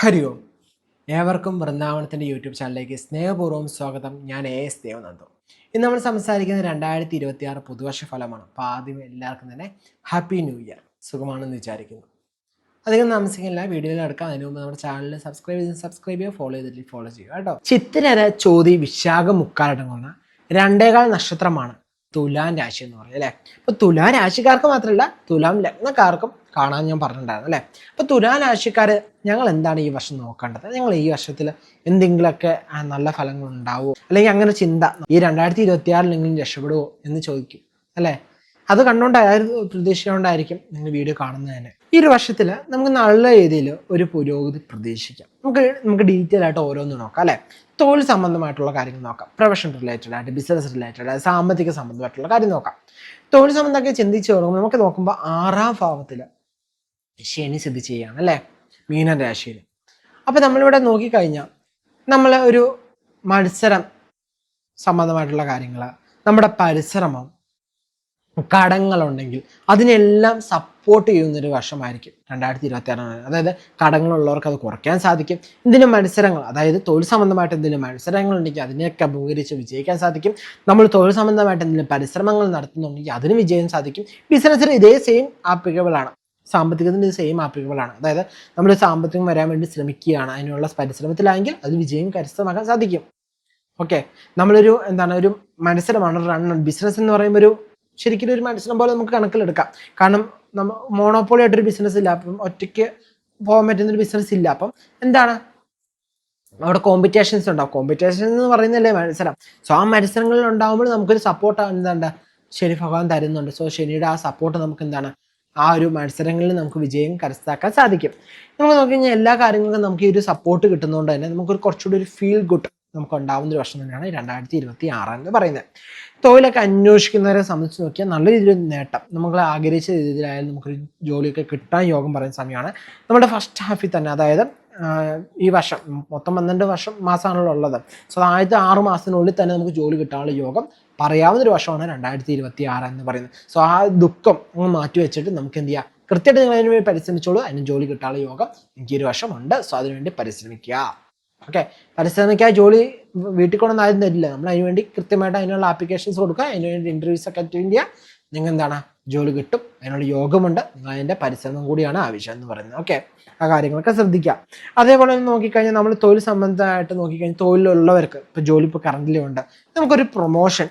ഹരി ഓം. ഏവർക്കും വൃന്ദാവനത്തിന്റെ യൂട്യൂബ് ചാനലിലേക്ക് സ്നേഹപൂർവം സ്വാഗതം. ഞാൻ എ എസ് ദേവനന്ദു ഇന്ന് നമ്മൾ സംസാരിക്കുന്നത് രണ്ടായിരത്തി ഇരുപത്തി ആറ് പുതുവർഷ ഫലമാണ് അപ്പോൾ ആദ്യം എല്ലാവർക്കും തന്നെ ഹാപ്പി ന്യൂ ഇയർ. സുഖമാണെന്ന് വിചാരിക്കുന്നു. അധികം താമസിക്കില്ല. വീഡിയോയിൽ എടുക്കാം. അതിന് മുമ്പ് നമ്മുടെ ചാനൽ സബ്സ്ക്രൈബ് ചെയ്ത് സബ്സ്ക്രൈബ് ചെയ്യുക ഫോളോ ചെയ്തിട്ട് ഫോളോ ചെയ്യുക കേട്ടോ. ചിത്തിരര ചോതി വിശാഖ മുക്കാലടങ്ങുന്ന രണ്ടേകാൽ നക്ഷത്രമാണ് തുലാം രാശി എന്ന് പറയുന്നത് അല്ലേ? അപ്പോൾ തുലാം രാശിക്കാർക്ക് മാത്രമല്ല തുലാം ലഗ്നക്കാർക്കും കാണാൻ ഞാൻ പറഞ്ഞിട്ടുണ്ടായിരുന്നു അല്ലേ? അപ്പോൾ തുലാരാശിക്കാർ ഞങ്ങൾ എന്താണ് ഈ വർഷം നോക്കേണ്ടത്? ഞങ്ങൾ ഈ വർഷത്തിൽ എന്തെങ്കിലുമൊക്കെ നല്ല ഫലങ്ങൾ ഉണ്ടാവുമോ അല്ലെങ്കിൽ അങ്ങനെ ചിന്ത ഈ രണ്ടായിരത്തി ഇരുപത്തി ആറിലെങ്കിലും രക്ഷപ്പെടുമോ എന്ന് ചോദിക്കും അല്ലേ? അത് കണ്ടുകൊണ്ടായിരുന്നു പ്രതീക്ഷിച്ചുകൊണ്ടായിരിക്കും നിങ്ങൾ വീഡിയോ കാണുന്നത് തന്നെ ഈ ഒരു വർഷത്തിൽ നമുക്ക് നല്ല രീതിയിൽ ഒരു പുരോഗതി പ്രതീക്ഷിക്കാം. നമുക്ക് നമുക്ക് ഡീറ്റെയിൽ ആയിട്ട് ഓരോന്ന് നോക്കാം അല്ലേ? തൊഴിൽ സംബന്ധമായിട്ടുള്ള കാര്യങ്ങൾ നോക്കാം. പ്രൊഫഷൻ റിലേറ്റഡ് ആയിട്ട് ബിസിനസ് റിലേറ്റഡ് ആയിട്ട് സാമ്പത്തിക സംബന്ധമായിട്ടുള്ള കാര്യം നോക്കാം. തൊഴിൽ സംബന്ധമൊക്കെ ചിന്തിച്ച് തുടങ്ങുമ്പോൾ നമുക്ക് നോക്കുമ്പോൾ ആറാം ഭാവത്തിൽ ശനി സ്ഥിതി ചെയ്യുകയാണ് അല്ലേ? മീനൻ രാശിയിൽ അപ്പോൾ നമ്മളിവിടെ നോക്കിക്കഴിഞ്ഞാൽ നമ്മൾ ഒരു മത്സരം സംബന്ധമായിട്ടുള്ള കാര്യങ്ങൾ നമ്മുടെ പരിശ്രമം കടങ്ങളുണ്ടെങ്കിൽ അതിനെല്ലാം സപ്പോർട്ട് ചെയ്യുന്നൊരു വർഷമായിരിക്കും രണ്ടായിരത്തി ഇരുപത്തി ആറാണ് അതായത് കടങ്ങളുള്ളവർക്ക് അത് കുറയ്ക്കാൻ സാധിക്കും. എന്തിനും മത്സരങ്ങൾ അതായത് തൊഴിൽ സംബന്ധമായിട്ട് എന്തെങ്കിലും മത്സരങ്ങൾ ഉണ്ടെങ്കിൽ അതിനെയൊക്കെ അഭിമുഖീകരിച്ച് വിജയിക്കാൻ സാധിക്കും. നമ്മൾ തൊഴിൽ സംബന്ധമായിട്ട് എന്തെങ്കിലും പരിശ്രമങ്ങൾ നടത്തുന്നുണ്ടെങ്കിൽ അതിന് വിജയം സാധിക്കും. ബിസിനസ്സിന് ഇതേ സെയിം ആപ്ലിക്കബിൾ ആണ് ഇത് സെയിം ആപ്ലിക്കബിൾ ആണ്. അതായത് നമ്മൾ സാമ്പത്തികം വരാൻ വേണ്ടി ശ്രമിക്കുകയാണ്. അതിനുള്ള പരിശ്രമത്തിലായെങ്കിൽ അത് വിജയം കരസ്ഥമാക്കാൻ സാധിക്കും. ഓക്കെ നമ്മളൊരു എന്താണ് ഒരു മത്സരമാണ് റൺ ബിസിനസ് എന്ന് പറയുമ്പോൾ ഒരു ശരിക്കും ഒരു മത്സരം പോലെ നമുക്ക് കണക്കിലെടുക്കാം. കാരണം നമ്മ മോണോപ്പോളി ആയിട്ടൊരു ബിസിനസ് ഇല്ല. അപ്പം ഒറ്റയ്ക്ക് പോകാൻ പറ്റുന്ന ഒരു ബിസിനസ് ഇല്ല. അപ്പം എന്താണ്? അവിടെ കോമ്പറ്റീഷൻസ് ഉണ്ടാവും. കോമ്പറ്റീഷൻ എന്ന് പറയുന്നതല്ലേ മത്സരം. സോ ആ മത്സരങ്ങളിൽ ഉണ്ടാകുമ്പോൾ നമുക്കൊരു സപ്പോർട്ട് എന്താണ്? ശനി ഭഗവാൻ തരുന്നുണ്ട്. സോ ശനിയുടെ ആ സപ്പോർട്ട് നമുക്ക് എന്താണ്? ആ ഒരു മത്സരങ്ങളിൽ നമുക്ക് വിജയം കരസ്ഥാക്കാൻ സാധിക്കും. നമുക്ക് നോക്കിക്കഴിഞ്ഞാൽ എല്ലാ കാര്യങ്ങൾക്കും നമുക്ക് ഈ ഒരു സപ്പോർട്ട് കിട്ടുന്നതുകൊണ്ട് തന്നെ നമുക്കൊരു കുറച്ചുകൂടി ഒരു ഫീൽ ഗുഡ് നമുക്ക് ഉണ്ടാവുന്ന ഒരു വർഷം തന്നെയാണ് രണ്ടായിരത്തി ഇരുപത്തി ആറ് എന്ന് പറയുന്നത്. തൊഴിലൊക്കെ അന്വേഷിക്കുന്നവരെ സംബന്ധിച്ച് നോക്കിയാൽ നല്ല രീതിയിൽ നേട്ടം. നമ്മൾ ആഗ്രഹിച്ച രീതിയിലായാലും നമുക്കൊരു ജോലിയൊക്കെ കിട്ടാൻ യോഗം പറയുന്ന സമയമാണ്. നമ്മുടെ ഫസ്റ്റ് ഹാഫിൽ തന്നെ അതായത് ഈ വർഷം മൊത്തം പന്ത്രണ്ട് വർഷം മാസമാണല്ലോ ഉള്ളത്. സോ ആദ്യത്തെ ആറ് മാസത്തിനുള്ളിൽ തന്നെ നമുക്ക് ജോലി കിട്ടാനുള്ള യോഗം പറയാവുന്ന ഒരു വർഷമാണ് രണ്ടായിരത്തി ഇരുപത്തി ആറ് എന്ന് പറയുന്നത്. സോ ആ ദുഃഖം അങ്ങ് മാറ്റി വെച്ചിട്ട് നമുക്ക് എന്ത് ചെയ്യാം? കൃത്യമായിട്ട് നിങ്ങൾ അതിനുവേണ്ടി പരിശ്രമിച്ചോളൂ. അതിന് ജോലി കിട്ടാനുള്ള യോഗം എനിക്ക് ഒരു വർഷം ഉണ്ട് സോ അതിനുവേണ്ടി പരിശ്രമിക്കുക. ഓക്കെ പരിശ്രമിക്കാൻ ജോലി വീട്ടിൽ കൊണ്ടൊന്നും ആരും തരില്ല. നമ്മൾ അതിന് വേണ്ടി കൃത്യമായിട്ട് അതിനുള്ള ആപ്ലിക്കേഷൻസ് കൊടുക്കുക. അതിനുവേണ്ടി ഇന്റർവ്യൂസ് ഒക്കെ അറ്റൻഡ് ചെയ്യുക. നിങ്ങൾ എന്താണ്? ജോലി കിട്ടും. അതിനുള്ള യോഗമുണ്ട്. നിങ്ങൾ അതിന്റെ പരിശ്രമം കൂടിയാണ് ആവശ്യം എന്ന് പറയുന്നത്. ഓക്കെ ആ കാര്യങ്ങളൊക്കെ ശ്രദ്ധിക്കുക. അതേപോലെ തന്നെ നോക്കിക്കഴിഞ്ഞാൽ നമ്മൾ തൊഴിൽ സംബന്ധമായിട്ട് നോക്കിക്കഴിഞ്ഞാൽ തൊഴിലുള്ളവർക്ക് ഇപ്പോൾ ജോലി ഇപ്പോൾ കറണ്ടിലുണ്ട് നമുക്കൊരു പ്രൊമോഷൻ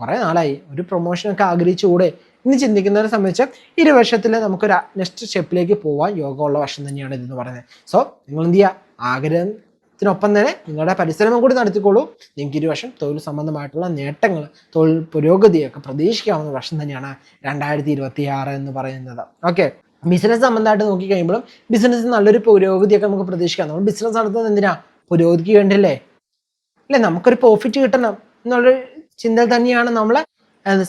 കുറേ നാളായി. ഒരു പ്രൊമോഷനൊക്കെ ആഗ്രഹിച്ചുകൂടെ? ഇന്ന് ചിന്തിക്കുന്നവരെ സംബന്ധിച്ച് ഇരു വർഷത്തിൽ നമുക്കൊരു നെക്സ്റ്റ് സ്റ്റെപ്പിലേക്ക് പോകാൻ യോഗമുള്ള വർഷം തന്നെയാണ് ഇതെന്ന് പറയുന്നത്. സോ നിങ്ങൾ എന്ത് ചെയ്യുക ആഗ്രഹത്തിനൊപ്പം തന്നെ നിങ്ങളുടെ പരിശ്രമം കൂടി നടത്തിക്കോളൂ. നിങ്ങൾക്ക് ഇരു വർഷം തൊഴിൽ സംബന്ധമായിട്ടുള്ള നേട്ടങ്ങൾ തൊഴിൽ പുരോഗതിയൊക്കെ പ്രതീക്ഷിക്കാവുന്ന വർഷം തന്നെയാണ് രണ്ടായിരത്തി ഇരുപത്തി ആറ് എന്ന് പറയുന്നത്. ഓക്കെ ബിസിനസ് സംബന്ധമായിട്ട് നോക്കിക്കഴിയുമ്പോഴും ബിസിനസ് നല്ലൊരു പുരോഗതിയൊക്കെ നമുക്ക് പ്രതീക്ഷിക്കാം. നമ്മൾ ബിസിനസ് നടത്തുന്നത് എന്തിനാ? പുരോഗതിക്ക് വേണ്ടിയല്ലേ? അല്ലേ? നമുക്കൊരു പ്രോഫിറ്റ് കിട്ടണം. എന്നുള്ളൊരു ചിന്ത തന്നെയാണ് നമ്മളെ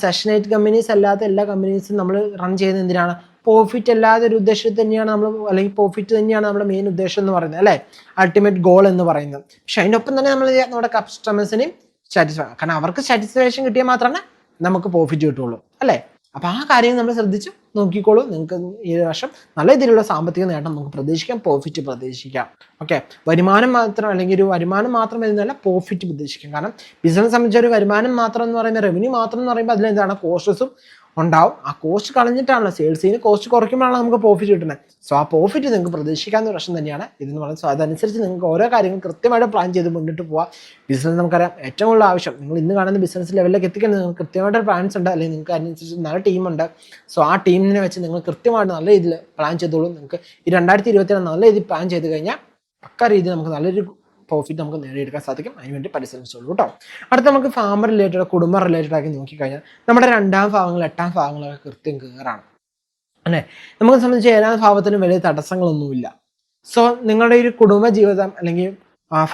സെഷൻ എയ്റ്റ് കമ്പനീസ് അല്ലാത്ത എല്ലാ കമ്പനീസും നമ്മൾ റൺ ചെയ്യുന്നത് എന്തിനാണ്? പ്രോഫിറ്റ് അല്ലാതെ ഒരു ഉദ്ദേശത്തിൽ തന്നെയാണ് നമ്മൾ അല്ലെങ്കിൽ പ്രോഫിറ്റ് തന്നെയാണ് നമ്മുടെ മെയിൻ ഉദ്ദേശം എന്ന് പറയുന്നത് അല്ലേ? അൾട്ടിമേറ്റ് ഗോൾ എന്ന് പറയുന്നത്. പക്ഷെ അതിന്റെ ഒപ്പം തന്നെ നമ്മൾ നമ്മുടെ കസ്റ്റമേഴ്സിനെയും സാറ്റിസ്ഫൈ കാരണം അവർക്ക് സാറ്റിസ്ഫാക്ഷൻ കിട്ടിയാൽ മാത്രമേ നമുക്ക് പ്രോഫിറ്റ് കിട്ടുള്ളൂ അല്ലേ? അപ്പോൾ ആ കാര്യങ്ങൾ നമ്മൾ ശ്രദ്ധിച്ച്. നോക്കിക്കോളൂ. നിങ്ങൾക്ക് ഈ വർഷം നല്ല രീതിയിലുള്ള സാമ്പത്തിക നേട്ടം നമുക്ക് പ്രതീക്ഷിക്കാം. പ്രോഫിറ്റ് പ്രതീക്ഷിക്കാം. ഓക്കെ വരുമാനം മാത്രം അല്ലെങ്കിൽ ഒരു വരുമാനം മാത്രം വരുന്നതല്ല പ്രോഫിറ്റ് പ്രതീക്ഷിക്കാം. കാരണം ബിസിനസ് സംബന്ധിച്ച ഒരു വരുമാനം മാത്രം എന്ന് പറയുമ്പോൾ റവന്യൂ മാത്രം എന്ന് പറയുമ്പോൾ അതിലെന്താണ്? കോസ്റ്റസും ഉണ്ടാവും. ആ കോസ്റ്റ് കളഞ്ഞിട്ടാണല്ലോ സെയിൽസിന് കോസ്റ്റ് കുറയ്ക്കുമ്പോഴാണ് നമുക്ക് പ്രോഫിറ്റ് കിട്ടുന്നത്. സോ ആ പ്രോഫിറ്റ് നിങ്ങൾക്ക് പ്രതീക്ഷിക്കാവുന്ന ഒരു പ്രശ്നം തന്നെയാണ്. ഇതെന്ന് പറയുന്നത് സോ അതനുസരിച്ച് നിങ്ങൾക്ക് ഓരോ കാര്യങ്ങൾ കൃത്യമായിട്ട് പ്ലാൻ ചെയ്ത് മുന്നിട്ട് പോവാം. ബിസിനസ് നമുക്കറിയാം ഏറ്റവും കൂടുതൽ ആവശ്യം നിങ്ങൾ ഇന്ന് കാണുന്ന ബിസിനസ് ലെവലിലേക്ക് എത്തിക്കാൻ നിങ്ങൾക്ക് കൃത്യമായിട്ട് പ്ലാൻസ് ഉണ്ട് അല്ലെങ്കിൽ നിങ്ങൾക്ക് അതിനനുസരിച്ച് നല്ല ടീമുണ്ട് സോ ആ ടീമിനെ വെച്ച് നിങ്ങൾ കൃത്യമായിട്ട് നല്ല രീതിയിൽ പ്ലാൻ ചെയ്തോളൂ. നിങ്ങൾക്ക് ഈ രണ്ടായിരത്തി ഇരുപത്തിരണ്ട് നല്ല രീതിയിൽ പ്ലാൻ ചെയ്ത് കഴിഞ്ഞാൽ പക്ക രീതിയിൽ നമുക്ക് നല്ലൊരു പ്രോഫിറ്റ് നമുക്ക് നേടിയെടുക്കാൻ സാധിക്കും. അതിനുവേണ്ടി പരിശ്രമിച്ചോളൂ കേട്ടോ അടുത്ത നമുക്ക് ഫാമർ റിലേറ്റഡ് കുടുംബ റിലേറ്റഡ് ആക്കി നോക്കിക്കഴിഞ്ഞാൽ നമ്മുടെ രണ്ടാം ഭാഗങ്ങൾ എട്ടാം ഭാഗങ്ങളൊക്കെ കൃത്യം കയറാണ് അല്ലേ? നമുക്ക് സംബന്ധിച്ച് ഏഴാം ഭാവത്തിനും വലിയ തടസ്സങ്ങളൊന്നുമില്ല. സോ നിങ്ങളുടെ ഒരു കുടുംബ ജീവിതം അല്ലെങ്കിൽ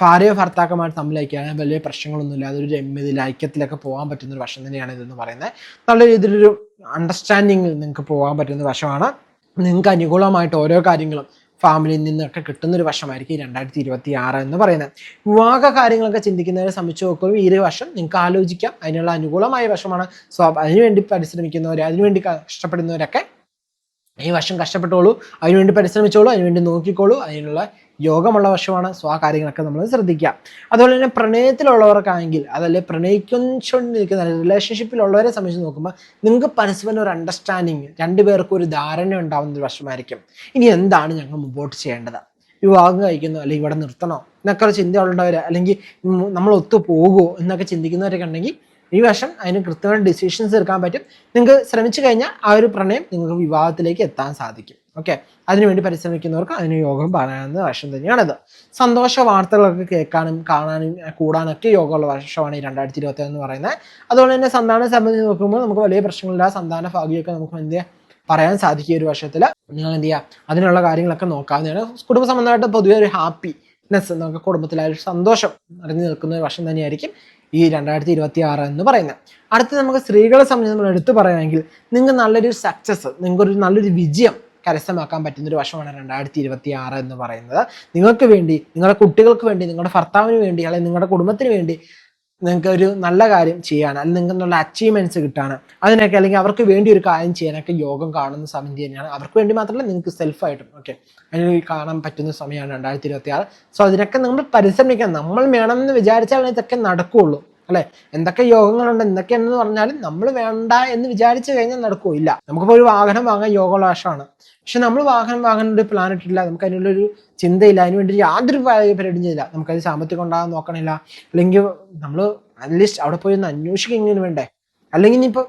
ഭാര്യയോ ഭർത്താക്കന്മാർ തമ്മിലേക്കാണ് വലിയ പ്രശ്നങ്ങളൊന്നുമില്ല. അതൊരു രമ്യതയിൽ ഐക്യത്തിലൊക്കെ പോകാൻ പറ്റുന്ന ഒരു വർഷം തന്നെയാണ് ഇതെന്ന് പറയുന്നത്. നല്ല രീതിയിലൊരു അണ്ടർസ്റ്റാൻഡിങ്ങിൽ നിങ്ങൾക്ക് പോകാൻ പറ്റുന്ന വർഷമാണ് നിങ്ങൾക്ക് അനുകൂലമായിട്ട് ഓരോ കാര്യങ്ങളും ഫാമിലിയിൽ നിന്നൊക്കെ കിട്ടുന്ന ഒരു വർഷമായിരിക്കും രണ്ടായിരത്തി ഇരുപത്തി ആറ് എന്ന് പറയുന്നത്. വിവാഹ കാര്യങ്ങളൊക്കെ ചിന്തിക്കുന്നവരെ സംബന്ധിച്ച് നോക്കുമ്പോൾ ഈ ഒരു വർഷം നിങ്ങൾക്ക് ആലോചിക്കാം. അതിനുള്ള അനുകൂലമായ വർഷമാണ് സോ അതിനുവേണ്ടി പരിശ്രമിക്കുന്നവർ അതിനുവേണ്ടി കഷ്ടപ്പെടുന്നവരൊക്കെ ഈ വർഷം കഷ്ടപ്പെട്ടോളൂ. അതിനുവേണ്ടി പരിശ്രമിച്ചോളൂ. അതിനുവേണ്ടി നോക്കിക്കോളൂ. അതിനുള്ള യോഗമുള്ള വശമാണ്. സോ ആ കാര്യങ്ങളൊക്കെ നമ്മൾ ശ്രദ്ധിക്കുക അതുപോലെ തന്നെ പ്രണയത്തിലുള്ളവർക്കാണെങ്കിൽ അതല്ലേ പ്രണയിക്കൊണ്ടിരിക്കുന്ന റിലേഷൻഷിപ്പിലുള്ളവരെ സംബന്ധിച്ച് നോക്കുമ്പോൾ നിങ്ങൾക്ക് പരസ്പരം ഒരു അണ്ടർസ്റ്റാൻഡിങ് രണ്ടുപേർക്കും ഒരു ധാരണ ഉണ്ടാവുന്ന ഒരു വശമായിരിക്കും. ഇനി എന്താണ് ഞങ്ങൾ മുമ്പോട്ട് ചെയ്യേണ്ടത്? വിവാഹം കഴിക്കുന്നു അല്ലെങ്കിൽ ഇവിടെ നിർത്തണോ? എന്നൊക്കെ ഒരു ചിന്തയുള്ളവർ അല്ലെങ്കിൽ നമ്മൾ ഒത്തു പോകുമോ എന്നൊക്കെ ചിന്തിക്കുന്നവരൊക്കെ ഉണ്ടെങ്കിൽ ഈ വർഷം അതിന് കൃത്യമായ ഡിസിഷൻസ് എടുക്കാൻ പറ്റും. നിങ്ങൾക്ക് ശ്രമിച്ചു കഴിഞ്ഞാൽ ആ ഒരു പ്രണയം നിങ്ങൾക്ക് വിവാഹത്തിലേക്ക് എത്താൻ സാധിക്കും. ഓക്കെ അതിനുവേണ്ടി പരിശ്രമിക്കുന്നവർക്ക് അതിന് യോഗം പറയാവുന്ന വർഷം തന്നെയാണിത്. സന്തോഷ വാർത്തകളൊക്കെ കേൾക്കാനും കാണാനും കൂടാനൊക്കെ യോഗമുള്ള വർഷമാണ് ഈ രണ്ടായിരത്തി ഇരുപത്തി എന്ന് പറയുന്നത്. അതുകൊണ്ട് തന്നെ സന്താനം സംബന്ധിച്ച് നോക്കുമ്പോൾ നമുക്ക് വലിയ പ്രശ്നങ്ങളില്ല. സന്താന ഭാഗ്യമൊക്കെ നമുക്ക് എന്ത് പറയാൻ സാധിക്കും ഒരു വർഷത്തിൽ നിങ്ങൾ എന്ത് ചെയ്യുക അതിനുള്ള കാര്യങ്ങളൊക്കെ നോക്കാവുന്നതാണ്. കുടുംബ സംബന്ധമായിട്ട് പൊതുവെ ഒരു ഹാപ്പിനെസ് നമുക്ക് കുടുംബത്തിലെ ഒരു സന്തോഷം നിറഞ്ഞു നിൽക്കുന്ന ഒരു വർഷം തന്നെയായിരിക്കും ഈ രണ്ടായിരത്തി ഇരുപത്തി ആറ് എന്ന് പറയുന്നത്. അടുത്ത് നമുക്ക് സ്ത്രീകളെ സംബന്ധിച്ച് നമ്മൾ എടുത്തു പറയുകയാണെങ്കിൽ നിങ്ങൾക്ക് നല്ലൊരു സക്സസ് നിങ്ങൾക്കൊരു നല്ലൊരു വിജയം കരസ്ഥമാക്കാൻ പറ്റുന്ന ഒരു വർഷമാണ് രണ്ടായിരത്തി ഇരുപത്തി ആറ് എന്ന് പറയുന്നത്. നിങ്ങൾക്ക് വേണ്ടി നിങ്ങളുടെ കുട്ടികൾക്ക് വേണ്ടി നിങ്ങളുടെ ഭർത്താവിന് വേണ്ടി അല്ലെങ്കിൽ നിങ്ങളുടെ കുടുംബത്തിന് വേണ്ടി നിങ്ങൾക്ക് ഒരു നല്ല കാര്യം ചെയ്യാൻ അല്ലെങ്കിൽ നിങ്ങൾക്ക് നല്ല അച്ചീവ്മെന്റ്സ് കിട്ടാണ് അതിനൊക്കെ അല്ലെങ്കിൽ അവർക്ക് വേണ്ടി ഒരു കാര്യം ചെയ്യാനൊക്കെ യോഗം കാണുന്ന സമയം തന്നെയാണ്. അവർക്ക് വേണ്ടി മാത്രമല്ല നിങ്ങൾക്ക് സെൽഫായിട്ടും ഓക്കെ അതിന് കാണാൻ പറ്റുന്ന സമയമാണ് രണ്ടായിരത്തി ഇരുപത്തി ആറ് സോ അതിനൊക്കെ നമ്മൾ പരിശ്രമിക്കാം നമ്മൾ വേണമെന്ന് വിചാരിച്ചാൽ ഇതൊക്കെ നടക്കുകയുള്ളൂ അല്ലെ? എന്തൊക്കെ യോഗങ്ങളുണ്ട് എന്തൊക്കെയാണെന്ന് പറഞ്ഞാലും നമ്മൾ വേണ്ട എന്ന് വിചാരിച്ചു കഴിഞ്ഞാൽ നടക്കുകയോ ഇല്ല. നമുക്കിപ്പോൾ ഒരു വാഹനം വാങ്ങാൻ യോഗമുള്ള വർഷമാണ് പക്ഷെ നമ്മൾ വാഹനം വാങ്ങാൻ ഒരു പ്ലാൻ ഇട്ടില്ല നമുക്ക് അതിനുള്ളൊരു ചിന്തയില്ല. അതിന് വേണ്ടി യാതൊരു പരിപാടിയും ചെയ്യില്ല നമുക്കത് സാമ്പത്തികം ഉണ്ടാകാൻ നോക്കണില്ല. അല്ലെങ്കിൽ നമ്മൾ അറ്റ്ലീസ്റ്റ് അവിടെ പോയി ഒന്ന് അന്വേഷിക്കുന്നതിന് വേണ്ടേ? അല്ലെങ്കിൽ ഇനിയിപ്പോൾ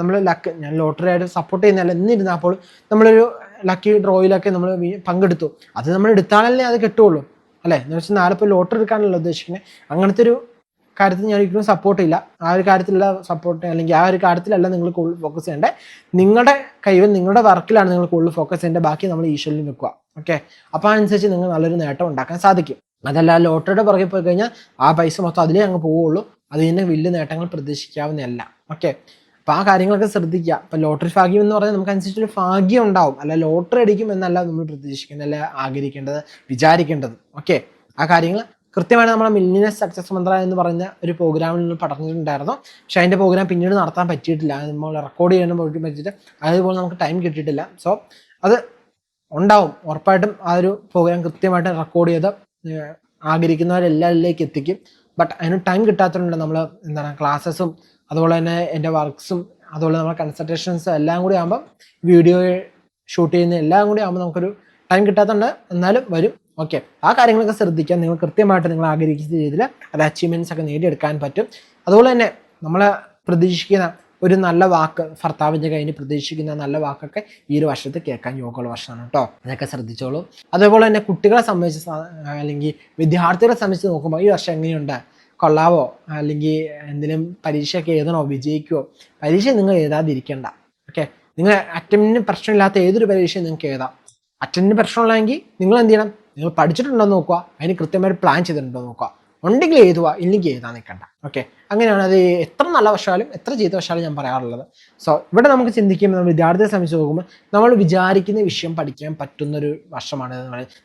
നമ്മൾ ലക്ക് ഞാൻ ലോട്ടറി ആയിട്ട് സപ്പോർട്ട് ചെയ്യുന്നതല്ല എന്നിരുന്നാൽ നമ്മളൊരു ലക്കി ഡ്രോയിലൊക്കെ നമ്മൾ പങ്കെടുത്തു. അത് നമ്മൾ എടുത്താലല്ലേ അത് കിട്ടുള്ളൂ അല്ലേ? എന്ന് വെച്ചാൽ നാളെ ഇപ്പോൾ ലോട്ടറി എടുക്കാനുള്ള ഉദ്ദേശിക്കുന്നത് അങ്ങനത്തെ ഒരു കാര്യത്തിൽ ഞാൻ ഒരിക്കലും സപ്പോർട്ട് ഇല്ല. ആ ഒരു കാര്യത്തിലുള്ള സപ്പോർട്ട് അല്ലെങ്കിൽ ആ ഒരു കാര്യത്തിലല്ല നിങ്ങൾ കൂടുതൽ ഫോക്കസ് ചെയ്യേണ്ടത്. നിങ്ങളുടെ കൈവിൽ നിങ്ങളുടെ വർക്കിലാണ് നിങ്ങൾ കൂടുതൽ ഫോക്കസ് ചെയ്യേണ്ടത്. ബാക്കി നമ്മൾ ഈശ്വരിൽ വെക്കുക. ഓക്കെ അപ്പോൾ അനുസരിച്ച് നിങ്ങൾ നല്ലൊരു നേട്ടം ഉണ്ടാക്കാൻ സാധിക്കും. അതല്ല ലോട്ടറിയുടെ പുറകെ പോയി കഴിഞ്ഞാൽ ആ പൈസ മൊത്തം അതിലേ അങ്ങ് പോവുള്ളൂ. അത് തന്നെ വലിയ നേട്ടങ്ങൾ പ്രതീക്ഷിക്കാവുന്നതല്ല. ഓക്കെ അപ്പോൾ ആ കാര്യങ്ങളൊക്കെ ശ്രദ്ധിക്കുക. അപ്പോൾ ലോട്ടറി ഭാഗ്യം എന്ന് പറഞ്ഞാൽ നമുക്ക് അനുസരിച്ചൊരു ഭാഗ്യം ഉണ്ടാവും. അല്ല ലോട്ടറി അടിക്കും എന്നല്ല നമ്മൾ പ്രതീക്ഷിക്കുന്നത് അല്ല ആഗ്രഹിക്കേണ്ടത് വിചാരിക്കേണ്ടത്. ഓക്കെ ആ കാര്യങ്ങൾ കൃത്യമായിട്ട് നമ്മുടെ മില്ലിനസ് സക്സസ് മന്ത്ര എന്ന് പറഞ്ഞ ഒരു പ്രോഗ്രാമിൽ നിന്ന് പറഞ്ഞിട്ടുണ്ടായിരുന്നു പക്ഷേ അതിന്റെ പ്രോഗ്രാം പിന്നീട് നടത്താൻ പറ്റിയിട്ടില്ല. നമ്മൾ റെക്കോർഡ് ചെയ്യാനും പറ്റിയിട്ട് അതുപോലെ നമുക്ക് ടൈം കിട്ടിയിട്ടില്ല. സോ അത് ഉണ്ടാവും. ഉറപ്പായിട്ടും ആ ഒരു പ്രോഗ്രാം കൃത്യമായിട്ട് റെക്കോർഡ് ചെയ്ത് ആഗ്രഹിക്കുന്നവരെല്ലാവരിലേക്ക് എത്തിക്കും. ബട്ട് അതിന് ടൈം കിട്ടാത്തതുകൊണ്ട് നമ്മൾ എന്താണ് ക്ലാസ്സസും അതുപോലെ തന്നെ എന്റെ വർക്ക്സും അതുപോലെ നമ്മുടെ കൺസൾട്ടേഷൻസും എല്ലാം കൂടി ആകുമ്പം വീഡിയോ ഷൂട്ട് ചെയ്യുന്ന എല്ലാം കൂടി ആകുമ്പോൾ നമുക്കൊരു ടൈം കിട്ടാത്തതുകൊണ്ട് എന്നാലും വരും. ഓക്കെ ആ കാര്യങ്ങളൊക്കെ ശ്രദ്ധിക്കാൻ നിങ്ങൾ കൃത്യമായിട്ട് നിങ്ങൾ ആഗ്രഹിക്കുന്ന രീതിയിൽ അത് അച്ചീവ്മെന്റ്സ് ഒക്കെ നേടിയെടുക്കാൻ പറ്റും. അതുപോലെ തന്നെ നമ്മൾ പ്രതീക്ഷിക്കുന്ന ഒരു നല്ല വാക്ക് ഭർത്താവിന്റെ കയ്യിൽ പ്രതീക്ഷിക്കുന്ന നല്ല വാക്കൊക്കെ ഈ ഒരു വർഷത്ത് കേൾക്കാൻ യോഗമുള്ള വർഷമാണ് കേട്ടോ. അതൊക്കെ ശ്രദ്ധിച്ചോളൂ. അതേപോലെ തന്നെ കുട്ടികളെ സംബന്ധിച്ച് അല്ലെങ്കിൽ വിദ്യാർത്ഥികളെ സംബന്ധിച്ച് നോക്കുമ്പോൾ ഈ വർഷം എങ്ങനെയുണ്ട്? കൊള്ളാവോ? അല്ലെങ്കിൽ എന്തെങ്കിലും പരീക്ഷയൊക്കെ എഴുതണോ? വിജയിക്കുമോ പരീക്ഷ നിങ്ങൾ എഴുതാതിരിക്കണ്ട. ഓക്കെ നിങ്ങൾ അറ്റംപ്റ്റിന് പ്രശ്നമില്ലാത്ത ഏതൊരു പരീക്ഷയും നിങ്ങൾക്ക് എഴുതാം. അറ്റൻഡിന് പ്രശ്നമുള്ളതെങ്കിൽ നിങ്ങൾ എന്ത് ചെയ്യണം? നിങ്ങൾ പഠിച്ചിട്ടുണ്ടോ എന്ന് നോക്കുക. അതിന് കൃത്യമായിട്ട് പ്ലാൻ ചെയ്തിട്ടുണ്ടോ എന്ന് നോക്കുക. ഉണ്ടെങ്കിൽ എഴുതുക ഇല്ലെങ്കിൽ എഴുതാൻ നിൽക്കണ്ട. ഓക്കെ അങ്ങനെയാണ് അത് എത്ര നല്ല വശാലും എത്ര ചീത്ത വശാലും ഞാൻ പറയാറുള്ളത്. സോ ഇവിടെ നമുക്ക് ചിന്തിക്കുമ്പോൾ നമ്മൾ വിദ്യാർത്ഥിയെ സംബന്ധിച്ച് നോക്കുമ്പോൾ നമ്മൾ വിചാരിക്കുന്ന വിഷയം പഠിക്കാൻ പറ്റുന്ന ഒരു വർഷമാണ്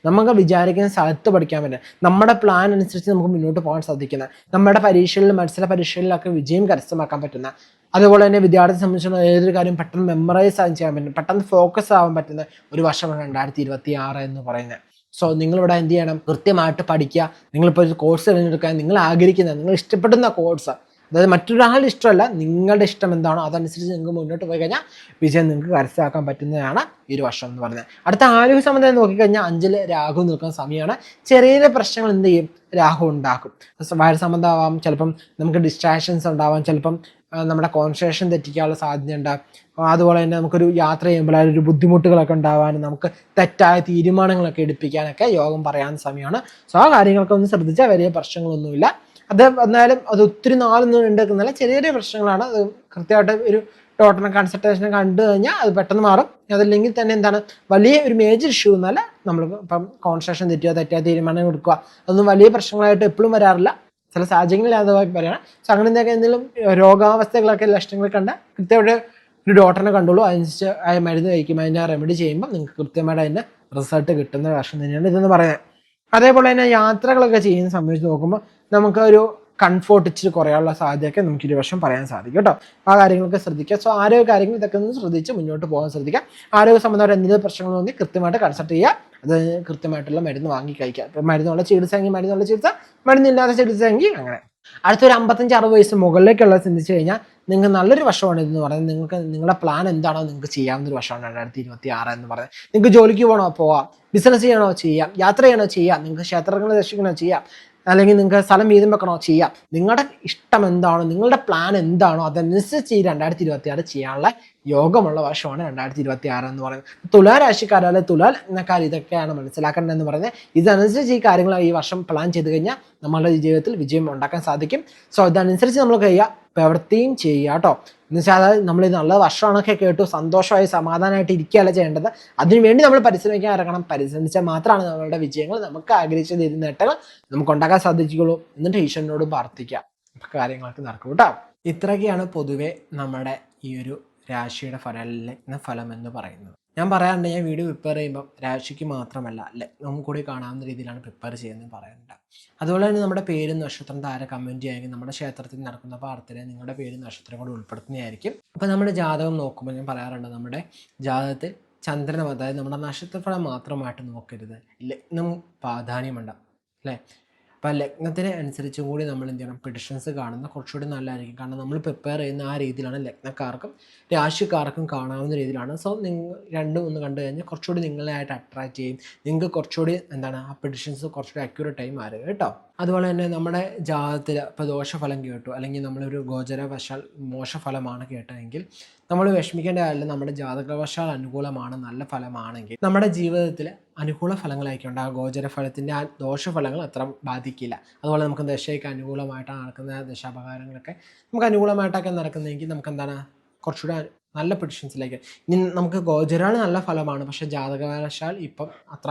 നമുക്ക് വിചാരിക്കുന്ന സ്ഥലത്ത് പഠിക്കാൻ പറ്റുക നമ്മുടെ പ്ലാൻ അനുസരിച്ച് നമുക്ക് മുന്നോട്ട് പോകാൻ സാധിക്കുന്ന നമ്മുടെ പരീക്ഷയിൽ മത്സര പരീക്ഷകളിലൊക്കെ വിജയം കരസ്ഥമാക്കാൻ പറ്റുന്ന അതുപോലെ തന്നെ വിദ്യാർത്ഥിയെ സംബന്ധിച്ചുള്ള ഏതൊരു കാര്യം പെട്ടെന്ന് മെമ്മറൈസ് ചെയ്യാൻ പറ്റും പെട്ടെന്ന് ഫോക്കസ് ആവാൻ പറ്റുന്ന ഒരു വർഷമാണ് രണ്ടായിരത്തി ഇരുപത്തി ആറ് എന്ന് പറയുന്നത്. സോ നിങ്ങളിവിടെ എന്ത് ചെയ്യണം? കൃത്യമായിട്ട് പഠിക്കുക. നിങ്ങളിപ്പോൾ ഒരു കോഴ്സ് തിരഞ്ഞെടുക്കാൻ നിങ്ങൾ ആഗ്രഹിക്കുന്ന നിങ്ങൾ ഇഷ്ടപ്പെടുന്ന കോഴ്സ് അതായത് മറ്റൊരാളുടെ ഇഷ്ടമല്ല നിങ്ങളുടെ ഇഷ്ടം എന്താണോ അതനുസരിച്ച് നിങ്ങൾക്ക് മുന്നോട്ട് പോയി കഴിഞ്ഞാൽ വിജയം നിങ്ങൾക്ക് കരസ്ഥമാക്കാൻ പറ്റുന്നതാണ് ഈ ഒരു വർഷം എന്ന് പറയുന്നത്. അടുത്ത ആരോഗ്യ സംബന്ധം നോക്കിക്കഴിഞ്ഞാൽ അഞ്ചിൽ രാഹു നിൽക്കുന്ന സമയമാണ്. ചെറിയ ചെറിയ പ്രശ്നങ്ങൾ എന്ത് ചെയ്യും? രാഹു ഉണ്ടാക്കും. വയറ് സംബന്ധമാവാം ചിലപ്പം നമുക്ക് ഡിസ്ട്രാക്ഷൻസ് ഉണ്ടാവാം ചിലപ്പം നമ്മുടെ കോൺസെൻട്രേഷൻ തെറ്റിക്കാനുള്ള സാധ്യതയുണ്ട്. അതുപോലെ തന്നെ നമുക്കൊരു യാത്ര ചെയ്യുമ്പോൾ ഒരു ബുദ്ധിമുട്ടുകളൊക്കെ ഉണ്ടാവാനും നമുക്ക് തെറ്റായ തീരുമാനങ്ങളൊക്കെ എടുപ്പിക്കാനൊക്കെ യോഗം പറയാൻ സമയമാണ്. സോ ആ കാര്യങ്ങളൊക്കെ ഒന്ന് ശ്രദ്ധിച്ചാൽ വലിയ പ്രശ്നങ്ങളൊന്നുമില്ല. അത് എന്നാലും അത് ഒത്തിരി നാളൊന്നും ഉണ്ടാക്കുന്നില്ല ചെറിയ ചെറിയ പ്രശ്നങ്ങളാണ്. അത് കൃത്യമായിട്ട് ഒരു ടോട്ടൽ കൺസൾട്ടേഷൻ കണ്ടു കഴിഞ്ഞാൽ അത് പെട്ടെന്ന് മാറും. അതല്ലെങ്കിൽ തന്നെ എന്താണ് വലിയ ഒരു മേജർ ഇഷ്യൂ എന്നല്ല നമ്മൾ ഇപ്പം കോൺസെൻട്രേഷൻ തെറ്റുക തെറ്റായ തീരുമാനം എടുക്കുക. അതൊന്നും വലിയ പ്രശ്നങ്ങളായിട്ട് എപ്പോഴും വരാറില്ല. ചില സാഹചര്യങ്ങളിൽ അത് പറയണം. സോ അങ്ങനെ എന്തൊക്കെ എന്തെങ്കിലും രോഗാവസ്ഥകളൊക്കെ ലക്ഷണങ്ങൾ കണ്ട കൃത്യമായിട്ട് ഒരു ഡോക്ടറിനെ കണ്ടുള്ളൂ. അതിനനുസരിച്ച് ആ മരുന്ന് കഴിക്കും. അതിന്റെ റെമഡി ചെയ്യുമ്പോൾ നിങ്ങൾക്ക് കൃത്യമായിട്ട് അതിന്റെ റിസൾട്ട് കിട്ടുന്ന ഭക്ഷണം തന്നെയാണ് ഇതെന്ന് പറയുന്നത് അതേപോലെ തന്നെ യാത്രകളൊക്കെ ചെയ്യുന്ന സംബന്ധിച്ച് നോക്കുമ്പോൾ നമുക്ക് ഒരു കംഫോർട്ട് ഇച്ചിരി കുറയാനുള്ള സാധ്യതയൊക്കെ നമുക്ക് ഇരുവശം പറയാൻ സാധിക്കും കേട്ടോ. ആ കാര്യങ്ങളൊക്കെ ശ്രദ്ധിക്കുക. സോ ആരോഗ്യ കാര്യങ്ങൾ ഇതൊക്കെ ഒന്ന് ശ്രദ്ധിച്ച് മുന്നോട്ട് പോകാൻ ശ്രദ്ധിക്കുക. ആരോഗ്യ സംബന്ധമായിട്ട് എന്തെങ്കിലും പ്രശ്നങ്ങൾ തോന്നി കൃത്യമായിട്ട് കൺസൾട്ട് ചെയ്യുക. അത് കൃത്യമായിട്ടുള്ള മരുന്ന് വാങ്ങി കഴിക്കുക. ഇപ്പം മരുന്നുള്ള ചികിത്സ എങ്കിൽ മരുന്നുള്ള ചികിത്സ മരുന്നില്ലാത്ത ചികിത്സ എങ്കിൽ അങ്ങനെ. അടുത്തൊരു അമ്പത്തഞ്ച് അറുപത് വയസ്സ് മുകളിലേക്കുള്ള ചിന്തിച്ചു കഴിഞ്ഞാൽ നിങ്ങൾക്ക് നല്ലൊരു വർഷമാണ് ഇതെന്ന് പറയുന്നത്. നിങ്ങൾക്ക് നിങ്ങളുടെ പ്ലാൻ എന്താണോ നിങ്ങൾക്ക് ചെയ്യാവുന്ന ഒരു വർഷമാണ് രണ്ടായിരത്തി ഇരുപത്തി ആറ് എന്ന് പറയുന്നത്. നിങ്ങൾക്ക് ജോലിക്ക് പോകണോ? പോവാം. ബിസിനസ് ചെയ്യണോ? ചെയ്യാം. യാത്ര ചെയ്യണോ? ചെയ്യാം. നിങ്ങൾക്ക് ക്ഷേത്രങ്ങൾ ദർശിക്കണോ? ചെയ്യാം. അല്ലെങ്കിൽ നിങ്ങൾക്ക് സ്ഥലം വീതം വെക്കണോ ചെയ്യാം. നിങ്ങളുടെ ഇഷ്ടം എന്താണോ നിങ്ങളുടെ പ്ലാൻ എന്താണോ അതനുസരിച്ച് ഈ രണ്ടായിരത്തി ഇരുപത്തി ആറ് ചെയ്യാനുള്ള യോഗമുള്ള വർഷമാണ് രണ്ടായിരത്തി ഇരുപത്തി ആറ് എന്ന് പറയുന്നത്. തുലാ അല്ലെങ്കിൽ എന്നക്കാർ ഇതൊക്കെയാണ് മനസ്സിലാക്കേണ്ടതെന്ന് പറയുന്നത്. ഇതനുസരിച്ച് ഈ കാര്യങ്ങൾ ഈ വർഷം പ്ലാൻ ചെയ്ത് കഴിഞ്ഞാൽ നമ്മളുടെ ജീവിതത്തിൽ വിജയം ഉണ്ടാക്കാൻ സാധിക്കും. സോ ഇതനുസരിച്ച് നമ്മൾ കഴിയുക പ്രവൃത്തിയും ചെയ്യുക കേട്ടോ. എന്ന് വെച്ചാൽ അതായത് നമ്മൾ നല്ല വർഷമാണൊക്കെ കേട്ടു സന്തോഷമായി സമാധാനമായിട്ട് ഇരിക്കുകയല്ല ചെയ്യേണ്ടത്. അതിനുവേണ്ടി നമ്മൾ പരിശ്രമിക്കാൻ ഇറങ്ങണം. പരിശ്രമിച്ചാൽ മാത്രമാണ് നമ്മളുടെ വിജയങ്ങൾ നമുക്ക് ആഗ്രഹിച്ച രീതി നേട്ടങ്ങൾ നമുക്ക് ഉണ്ടാക്കാൻ സാധിക്കുകയുള്ളൂ എന്നിട്ട് ഈശ്വരനോട് പ്രാർത്ഥിക്കാം കാര്യങ്ങളൊക്കെ നടക്കും കേട്ടോ. ഇത്രയൊക്കെയാണ് പൊതുവെ നമ്മുടെ ഈ ഒരു രാശിയുടെ ഫല ഫലം എന്ന് പറയുന്നത്. ഞാൻ പറയാറുണ്ട് ഞാൻ വീഡിയോ പ്രിപ്പയർ ചെയ്യുമ്പോൾ രാശിക്ക് മാത്രമല്ല നമുക്ക് കൂടി കാണാവുന്ന രീതിയിലാണ് പ്രിപ്പയർ ചെയ്യുന്നത് പറയാറുണ്ട്. അതുപോലെ തന്നെ നമ്മുടെ പേരും നക്ഷത്രം താരം കമന്റ് ചെയ്യുമെങ്കിൽ നമ്മുടെ ക്ഷേത്രത്തിൽ നടക്കുന്ന പാർത്തിനെ നിങ്ങളുടെ പേരും നക്ഷത്രം കൂടി ഉൾപ്പെടുത്തുന്നതായിരിക്കും. അപ്പോൾ നമ്മുടെ ജാതകം നോക്കുമ്പോൾ ഞാൻ പറയാറുണ്ട് നമ്മുടെ ജാതകത്തിൽ ചന്ദ്രനം അതായത് നമ്മുടെ നക്ഷത്രഫലം മാത്രമായിട്ട് നോക്കരുത് ലഗ്നം പ്രാധാന്യമുണ്ട് അല്ലേ അപ്പോൾ ലഗ്നത്തിന് അനുസരിച്ചും കൂടി നമ്മൾ എന്ത് ചെയ്യണം? പ്രിഡിഷൻസ് കാണുന്ന കുറച്ചുകൂടി നല്ലതായിരിക്കും. കാരണം നമ്മൾ പ്രിപ്പയർ ചെയ്യുന്ന ആ രീതിയിലാണ് ലഗ്നക്കാർക്കും രാശിക്കാർക്കും കാണാവുന്ന രീതിയിലാണ്. സോ നിങ്ങൾ രണ്ടും ഒന്ന് കണ്ടു കഴിഞ്ഞാൽ കുറച്ചുകൂടി നിങ്ങളായിട്ട് അട്രാക്റ്റ് ചെയ്യും. നിങ്ങൾക്ക് കുറച്ചുകൂടി എന്താണ്? ആ പ്രിഡിഷൻസ് കുറച്ചുകൂടി അക്യൂറേറ്റ് ആയി മാറുക കേട്ടോ. അതുപോലെ തന്നെ നമ്മുടെ ജാതത്തിൽ ഇപ്പോൾ ദോഷഫലം കേട്ടു. അല്ലെങ്കിൽ നമ്മളൊരു ഗോചരവശാൽ മോശഫലമാണ് കേട്ടതെങ്കിൽ നമ്മൾ വിഷമിക്കേണ്ട കാര്യമില്ല. നമ്മുടെ ജാതകവശാൽ അനുകൂലമാണ് നല്ല ഫലമാണെങ്കിൽ നമ്മുടെ ജീവിതത്തിൽ അനുകൂല ഫലങ്ങളായിക്കൊണ്ട് ആ ഗോചര ഫലത്തിന്റെ ആ ദോഷഫലങ്ങൾ അത്ര ബാധിക്കില്ല. അതുപോലെ നമുക്ക് ദശയൊക്കെ അനുകൂലമായിട്ടാണ് നടക്കുന്ന ദശാപകാരങ്ങളൊക്കെ നമുക്ക് അനുകൂലമായിട്ടൊക്കെ നടക്കുന്നതെങ്കിൽ നമുക്ക് എന്താണ് കുറച്ചുകൂടെ നല്ല പൊസിഷൻസിലേക്ക് ഇനി നമുക്ക് ഗോചരാണ് നല്ല ഫലമാണ്. പക്ഷേ ജാതകവശാൽ ഇപ്പം അത്ര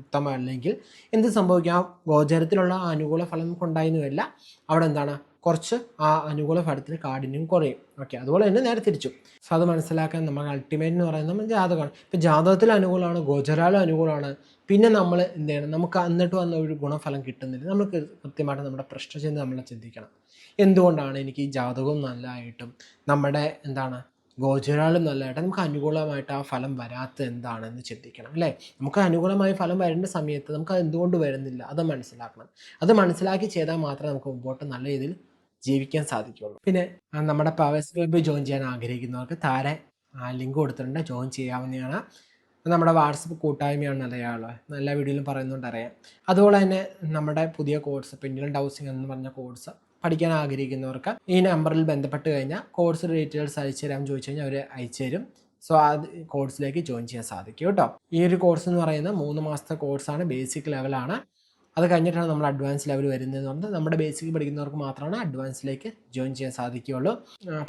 ഉത്തമമല്ലെങ്കിൽ എന്ത് സംഭവിക്കാം? ഗോചരത്തിലുള്ള അനുകൂല ഫലം നമുക്ക് ഉണ്ടായെന്ന് വരില്ല. അവിടെ എന്താണ്? കുറച്ച് ആ അനുകൂല ഫലത്തിന് കാഠിന്യം കുറയും. ഓക്കെ അതുപോലെ തന്നെ നേരെ തിരിച്ചു. സോ അത് മനസ്സിലാക്കാൻ നമുക്ക് അൾട്ടിമേറ്റ് എന്ന് പറയുന്നത് നമ്മൾ ജാതകമാണ്. ഇപ്പം ജാതകത്തിൽ അനുകൂലമാണ് ഗോചരാലും അനുകൂലമാണ്. പിന്നെ നമ്മൾ എന്ത് ചെയ്യണം? നമുക്ക് എന്നിട്ട് വന്ന ഒരു ഗുണഫലം കിട്ടുന്നില്ല. നമുക്ക് കൃത്യമായിട്ട് നമ്മുടെ പ്രശ്നചിന്ത നമ്മൾ ചിന്തിക്കണം. എന്തുകൊണ്ടാണ് എനിക്ക് ഈ ജാതകവും നല്ലതായിട്ടും നമ്മുടെ എന്താണ് ഗോചരാളും നല്ലതായിട്ട് നമുക്ക് അനുകൂലമായിട്ട് ആ ഫലം വരാത്ത എന്താണെന്ന് ചിന്തിക്കണം അല്ലേ? നമുക്ക് അനുകൂലമായ ഫലം വരേണ്ട സമയത്ത് നമുക്ക് അത് എന്തുകൊണ്ട് വരുന്നില്ല? അത് മനസ്സിലാക്കണം. അത് മനസ്സിലാക്കി ചെയ്താൽ മാത്രമേ നമുക്ക് മുമ്പോട്ട് നല്ല രീതിയിൽ ജീവിക്കാൻ സാധിക്കുള്ളൂ. പിന്നെ നമ്മുടെ പവേഴ്സ് ക്ലബ്ബ് ജോയിൻ ചെയ്യാൻ ആഗ്രഹിക്കുന്നവർക്ക് താരെ ലിങ്ക് കൊടുത്തിട്ടുണ്ട്. ജോയിൻ ചെയ്യാവുന്നതാണ്. നമ്മുടെ വാട്സപ്പ് കൂട്ടായ്മയാണ് അറിയാമല്ലോ എല്ലാ വീഡിയോയിലും പറയുന്നുണ്ട് അറിയാം. അതുപോലെ തന്നെ നമ്മുടെ പുതിയ കോഴ്സ് പെൻഡിലൻ ഹൗസിംഗ് എന്ന് പറഞ്ഞ കോഴ്സ് പഠിക്കാൻ ആഗ്രഹിക്കുന്നവർക്ക് ഈ നമ്പറിൽ ബന്ധപ്പെട്ട് കഴിഞ്ഞാൽ കോഴ്സ് ഡീറ്റെയിൽസ് അയച്ചു തരാൻ ചോദിച്ചു കഴിഞ്ഞാൽ അവർ അയച്ചു തരും. സോ ആ കോഴ്സിലേക്ക് ജോയിൻ ചെയ്യാൻ സാധിക്കും കേട്ടോ. ഈ ഒരു കോഴ്സ് എന്ന് പറയുന്നത് മൂന്ന് മാസത്തെ കോഴ്സാണ് ബേസിക് ലെവലാണ് അത് കഴിഞ്ഞിട്ടാണ് നമ്മൾ അഡ്വാൻസ് ലെവൽ വരുന്നത് പറഞ്ഞാൽ നമ്മുടെ ബേസിക് പഠിക്കുന്നവർക്ക് മാത്രമാണ് അഡ്വാൻസിലേക്ക് ജോയിൻ ചെയ്യാൻ സാധിക്കുകയുള്ളൂ.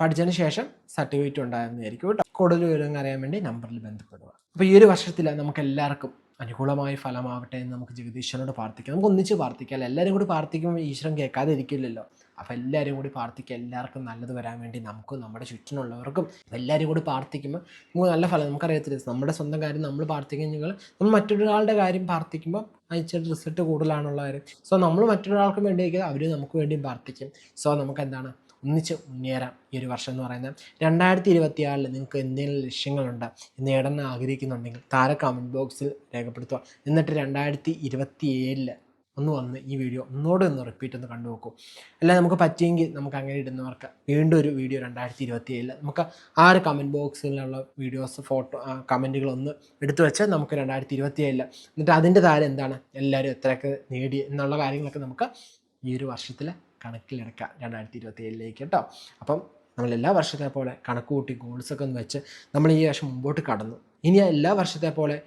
പഠിച്ചതിന് ശേഷം സർട്ടിഫിക്കറ്റ് ഉണ്ടായിരുന്നതായിരിക്കും കേട്ടോ. കൂടുതൽ വിവരങ്ങൾ അറിയാൻ വേണ്ടി നമ്പറിൽ ബന്ധപ്പെടുക. അപ്പോൾ ഈ ഒരു വർഷത്തിൽ നമുക്ക് എല്ലാവർക്കും അനുകൂലമായ ഫലമാവട്ടെ എന്ന് നമുക്ക് ജഗദീശ്വരനോട് പ്രാർത്ഥിക്കാം. നമുക്ക് ഒന്നിച്ച് പ്രാർത്ഥിക്കാം. എല്ലാവരും കൂടി പ്രാർത്ഥിക്കുമ്പോൾ ഈശ്വരൻ കേൾക്കാതെ ഇരിക്കില്ലല്ലോ അപ്പോൾ എല്ലാവരും കൂടി പ്രാർത്ഥിക്കുക എല്ലാവർക്കും നല്ലത് വരാൻ വേണ്ടി നമുക്കും നമ്മുടെ ചുറ്റിനുള്ളവർക്കും എല്ലാവരും കൂടി പ്രാർത്ഥിക്കുമ്പോൾ നമുക്ക് നല്ല ഫലം നമുക്കറിയത്തില്ല. നമ്മുടെ സ്വന്തം കാര്യം നമ്മൾ പ്രാർത്ഥിക്കുന്നെങ്കിൽ നമ്മൾ മറ്റൊരാളുടെ കാര്യം പ്രാർത്ഥിക്കുമ്പോൾ അയച്ചിട്ട് റിസൾട്ട് കൂടുതലാണുള്ള കാര്യം. സോ നമ്മൾ മറ്റൊരാൾക്ക് വേണ്ടിയിരിക്കുക അവർ നമുക്ക് വേണ്ടിയും പ്രാർത്ഥിക്കും. സോ നമുക്ക് എന്താണ്? ഒന്നിച്ച് മുന്നേറാം ഈ ഒരു വർഷം എന്ന് പറയുന്നത്. രണ്ടായിരത്തി ഇരുപത്തിയാറിൽ നിങ്ങൾക്ക് എന്തെങ്കിലും ലക്ഷ്യങ്ങളുണ്ട്? നേടാൻ ആഗ്രഹിക്കുന്നുണ്ടെങ്കിൽ താഴെ കമന്റ് ബോക്സിൽ രേഖപ്പെടുത്തുക. എന്നിട്ട് രണ്ടായിരത്തി ഇരുപത്തി ഏഴിൽ ഒന്ന് വന്ന് ഈ വീഡിയോ ഒന്നുകൂടെ ഒന്ന് റിപ്പീറ്റ് ഒന്ന് കണ്ടു നോക്കൂ. അല്ല നമുക്ക് പറ്റിയെങ്കിൽ നമുക്ക് അങ്ങനെ ഇടുന്നവർക്ക് വീണ്ടും ഒരു വീഡിയോ രണ്ടായിരത്തി ഇരുപത്തി ഏഴിൽ നമുക്ക് ആ ഒരു കമന്റ് ബോക്സിലുള്ള വീഡിയോസ് ഫോട്ടോ കമന്റുകൾ ഒന്ന് എടുത്തു വെച്ചാൽ നമുക്ക് രണ്ടായിരത്തി ഇരുപത്തി ഏഴിൽ എന്നിട്ട് അതിന്റെ താരം എന്താണ്? എല്ലാവരും എത്രയൊക്കെ നേടി എന്നുള്ള കാര്യങ്ങളൊക്കെ നമുക്ക് ഈ ഒരു വർഷത്തിൽ കണക്കിലെടുക്കാം. രണ്ടായിരത്തി ഇരുപത്തി ഏഴിലേക്ക് കേട്ടോ. അപ്പം നമ്മൾ എല്ലാ വർഷത്തെ പോലെ കണക്ക് കൂട്ടി ഗോൾസൊക്കെ ഒന്ന് വെച്ച് നമ്മൾ ഈ വർഷം മുമ്പോട്ട് കടന്നു. ഇനി എല്ലാ വർഷത്തെ പോലെ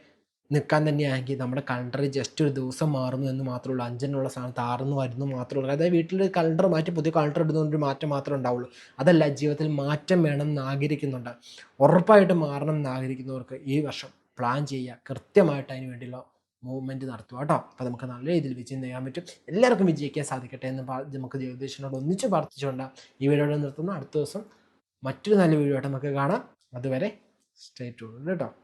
നിൽക്കാൻ തന്നെയാണെങ്കിൽ നമ്മുടെ കലണ്ടർ ജസ്റ്റ് ഒരു ദിവസം മാറുന്നു എന്ന് മാത്രമേ ഉള്ളൂ. സാധനം ആറെന്ന് വരുന്നു മാത്രമേ ഉള്ളൂ. അതായത് വീട്ടിൽ കലണ്ടർ മാറ്റി പുതിയ കലണ്ടർ ഇടുന്നതുകൊണ്ട് ഒരു മാറ്റം മാത്രമേ ഉണ്ടാവുള്ളൂ. അതല്ല ജീവിതത്തിൽ മാറ്റം വേണം എന്ന് ആഗ്രഹിക്കുന്നുണ്ട്. ഉറപ്പായിട്ട് മാറണം എന്ന് ആഗ്രഹിക്കുന്നവർക്ക് ഈ വർഷം പ്ലാൻ ചെയ്യുക. കൃത്യമായിട്ട് അതിന് വേണ്ടിയുള്ള മൂവ്മെന്റ് നടത്തുക കേട്ടോ. അപ്പോൾ നമുക്ക് നല്ല രീതിയിൽ വിജയം നേടാൻ പറ്റും. എല്ലാവർക്കും വിജയിക്കാൻ സാധിക്കട്ടെ എന്ന് നമുക്ക് ജ്യോതിഷനോട് ഒന്നിച്ച് പ്രാർത്ഥിച്ചുകൊണ്ട് ഈ വീഡിയോ നിർത്തുന്നു. അടുത്ത ദിവസം മറ്റൊരു നല്ല വീഡിയോ ആയിട്ട് നമുക്ക് കാണാം. അതുവരെ സ്റ്റേ ട്യൂൺ കേട്ടോ.